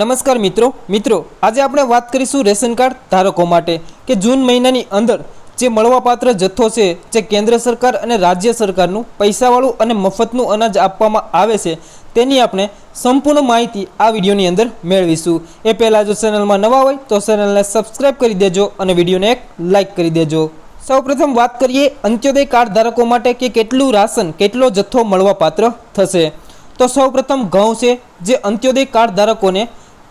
નમસ્કાર મિત્રો. મિત્રો, આજે આપણે વાત કરીશું રેશન કાર્ડ ધારકો માટે કે જૂન મહિનાની અંદર જે મળવાપાત્ર જથ્થો છે, જે કેન્દ્ર સરકાર અને રાજ્ય સરકારનું પૈસાવાળું અને મફતનું અનાજ આપવામાં આવે છે, તેની આપણે સંપૂર્ણ માહિતી આ વિડીયોની અંદર મેળવીશું. એ પહેલાં જો ચેનલમાં નવા હોય તો ચેનલને સબસ્ક્રાઈબ કરી દેજો અને વિડીયોને એક લાઇક કરી દેજો. સૌપ્રથમ વાત કરીએ અંત્યોદય કાર્ડ ધારકો માટે કે કેટલું રાશન, કેટલો જથ્થો મળવાપાત્ર થશે? તો સૌપ્રથમ ઘઉં છે, જે અંત્યોદય કાર્ડ ધારકોને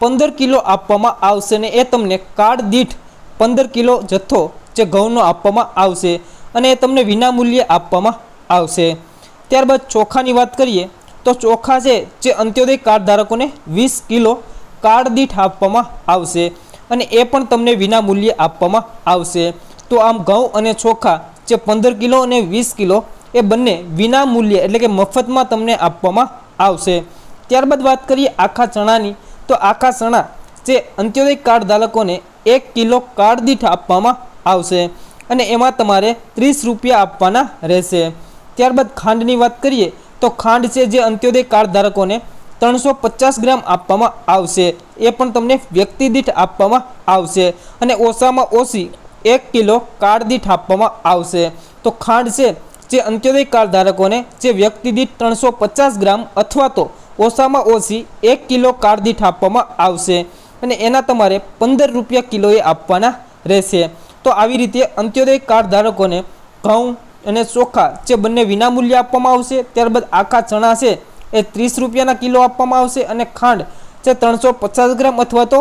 પંદર કિલો આપવામાં આવશે ને એ તમને કાર્ડ દીઠ પંદર કિલો જથ્થો જે ઘઉંનો આપવામાં આવશે અને એ તમને વિનામૂલ્યે આપવામાં આવશે. ત્યારબાદ ચોખાની વાત કરીએ, તો ચોખા છે જે અંત્યોદય કાર્ડ ધારકોને વીસ કિલો કાર્ડ દીઠ આપવામાં આવશે અને એ પણ તમને વિનામૂલ્યે આપવામાં આવશે. તો આમ ઘઉં અને ચોખા જે પંદર કિલો અને વીસ કિલો એ બંને વિના મૂલ્યે એટલે કે મફતમાં તમને આપવામાં આવશે. ત્યારબાદ વાત કરીએ આખા ચણાની તો આખા સણા જે અંત્યોદય કાર્ડ ધારકોને એક કિલો કાર્ડ દીઠ આપવામાં આવશે અને એમાં તમારે ત્રીસ રૂપિયા આપવાના રહેશે. ત્યારબાદ ખાંડની વાત કરીએ તો ખાંડ છે જે અંત્યોદય કાર્ડ ધારકોને ત્રણસો પચાસ ગ્રામ આપવામાં આવશે. એ પણ તમને વ્યક્તિ દીઠ આપવામાં આવશે અને ઓછામાં ઓછી એક કિલો કાર્ડ દીઠ આપવામાં આવશે. તો ખાંડ છે જે અંત્યોદય કાર્ડ ધારકોને જે વ્યક્તિ દીઠ ત્રણસો પચાસ ગ્રામ અથવા તો ઓછામાં ઓછી એક કિલો કાળદીઠ દીઠ આપવામાં આવશે અને એના તમારે પંદર રૂપિયા કિલોએ આપવાના રહેશે. તો આવી રીતે અંત્યોદય કાર્ડ ધારકોને ઘઉં અને ચોખા જે બંને વિનામૂલ્યે આપવામાં આવશે, ત્યારબાદ આખા ચણા છે એ ત્રીસ રૂપિયાના કિલો આપવામાં આવશે અને ખાંડ જે ત્રણસો પચાસ ગ્રામ અથવા તો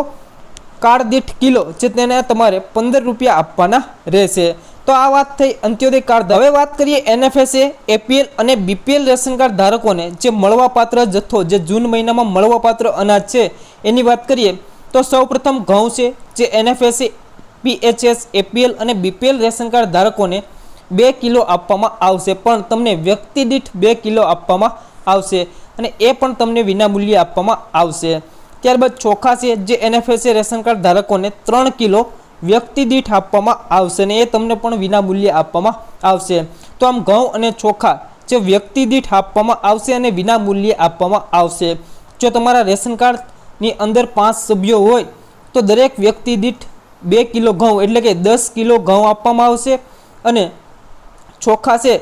કાળદીઠ દીઠ કિલો જે તેને તમારે પંદર રૂપિયા આપવાના રહેશે. તો આ વાત થઈ અંત્યોદય કાર્ડ હવે વાત કરીએ એનએફએસએ એપીએલ અને બીપીએલ રેશન કાર્ડ ધારકોને, જે મળવાપાત્ર જથ્થો, જે જૂન મહિનામાં મળવાપાત્ર અનાજ છે, એની વાત કરીએ તો સૌપ્રથમ ઘઉં છે, જે એનએફએસએ પીએચએસ એપીએલ અને બીપીએલ રેશન કાર્ડ ધારકોને બે કિલો આપવામાં આવશે. પણ તમને વ્યક્તિ દીઠ બે કિલો આપવામાં આવશે અને એ પણ તમને વિનામૂલ્યે આપવામાં આવશે. ત્યારબાદ ચોખા છે, જે એનએફએસએ રેશન કાર્ડ ધારકોને ત્રણ કિલો વ્યક્તિ દીઠ આપવામાં આવશે ને એ તમને પણ વિનામૂલ્યે આપવામાં આવશે. તો આમ ઘઉં અને ચોખા જે વ્યક્તિ દીઠ આપવામાં આવશે અને વિનામૂલ્યે આપવામાં આવશે. જો તમારા રેશન કાર્ડની અંદર પાંચ સભ્યો હોય, તો દરેક વ્યક્તિ દીઠ બે કિલો ઘઉં એટલે કે દસ કિલો ઘઉં આપવામાં આવશે અને ચોખા છે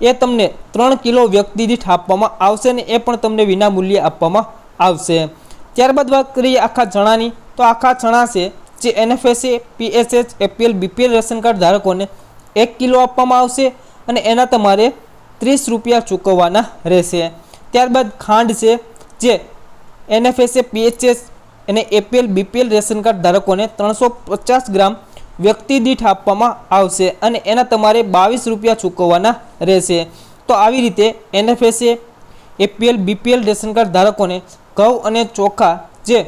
એ તમને ત્રણ કિલો વ્યક્તિ દીઠ આપવામાં આવશે ને એ પણ તમને વિનામૂલ્યે આપવામાં આવશે. ત્યારબાદ વાત કરીએ આખા ચણાની, તો આખા ચણા છે જે NFSA PSH APL BPL ration card ધારકોને એક કિલો આપવામાં આવશે અને એના તમારે ત્રીસ રૂપિયા ચૂકવવાના રહેશે. ત્યારબાદ ખાંડ છે, જે એનએફએસએ પીએચએસ અને એપીએલ બીપીએલ રેશન કાર્ડ ધારકોને ત્રણસો પચાસ ગ્રામ વ્યક્તિ દીઠ આપવામાં આવશે અને એના તમારે બાવીસ રૂપિયા ચૂકવવાના રહેશે. તો આવી રીતે NFSA APL BPL ration card ધારકોને ઘઉં અને ચોખા જે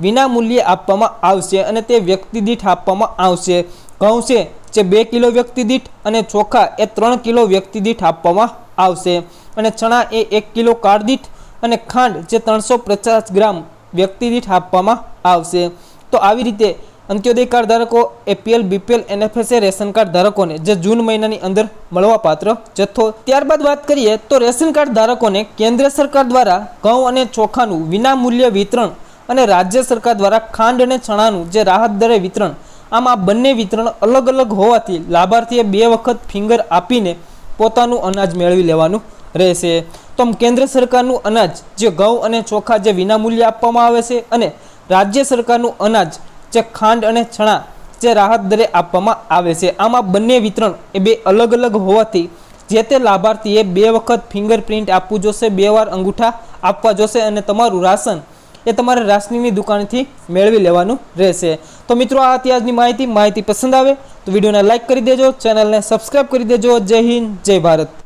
વિના મૂલ્યે આપવામાં આવશે અને તે વ્યક્તિ દીઠ આપવામાં આવશે. ઘઉં છે જે બે કિલો વ્યક્તિ દીઠ અને ચોખા એ ત્રણ કિલો વ્યક્તિ દીઠ આપવામાં આવશે. અને ચણા એ એક કિલો કાળદીઠ દીઠ અને ખાંડ જે ત્રણસો પચાસ ગ્રામ વ્યક્તિ દીઠ આપવામાં આવશે. તો આવી રીતે અંત્યોદય કાર્ડ ધારકો, APL, BPL NFSA ration card ધારકોને જે જૂન મહિનાની અંદર મળવાપાત્ર જથ્થો. ત્યારબાદ વાત કરીએ તો રેશન કાર્ડ ધારકોને કેન્દ્ર સરકાર દ્વારા ઘઉં અને ચોખાનું વિનામૂલ્ય વિતરણ અને રાજ્ય સરકાર દ્વારા ખાંડ અને ચણાનું જે રાહત દરે વિતરણ, આમ આ બંને વિતરણ અલગ અલગ હોવાથી લાભાર્થીએ બે વખત ફિંગર આપીને પોતાનું અનાજ મેળવી લેવાનું રહેશે. તો કેન્દ્ર સરકારનું અનાજ, જે ઘઉં અને ચોખા જે વિનામૂલ્યે આપવામાં આવે છે અને રાજ્ય સરકારનું અનાજ, જે ખાંડ અને ચણા જે રાહત દરે આપવામાં આવે છે, આમાં બંને વિતરણ એ બે અલગ અલગ હોવાથી જે તે લાભાર્થીએ બે વખત ફિંગરપ્રિન્ટ આપવું જોશે, બે વાર અંગૂઠા આપવા જોશે અને તમારું રાશન એ તમારે રાસનીની દુકાનથી મેળવી લેવાનું રહેશે. તો મિત્રો, આ હતી આજની માહિતી. માહિતી પસંદ આવે તો વિડીયોને લાઇક કરી દેજો, ચેનલને સબસ્ક્રાઈબ કરી દેજો. જય હિન્દ, જય ભારત.